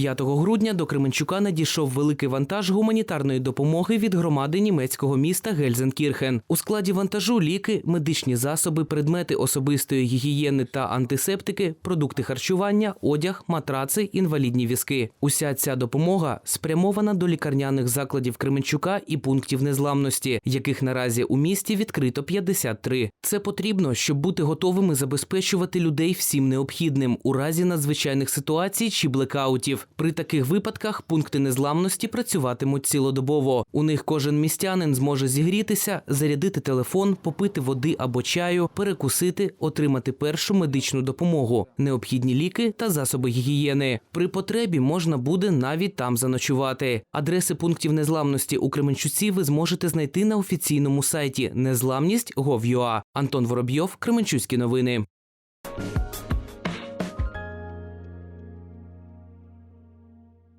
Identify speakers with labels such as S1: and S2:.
S1: 5 грудня до Кременчука надійшов великий вантаж гуманітарної допомоги від громади німецького міста Гельзенкірхен. У складі вантажу ліки, медичні засоби, предмети особистої гігієни та антисептики, продукти харчування, одяг, матраци, інвалідні візки. Уся ця допомога спрямована до лікарняних закладів Кременчука і пунктів незламності, яких наразі у місті відкрито 53. Це потрібно, щоб бути готовими забезпечувати людей всім необхідним у разі надзвичайних ситуацій чи блекаутів. При таких випадках пункти незламності працюватимуть цілодобово. У них кожен містянин зможе зігрітися, зарядити телефон, попити води або чаю, перекусити, отримати першу медичну допомогу, необхідні ліки та засоби гігієни. При потребі можна буде навіть там заночувати. Адреси пунктів незламності у Кременчуці ви зможете знайти на офіційному сайті незламність.gov.ua. Антон Воробйов, Кременчуцькі новини.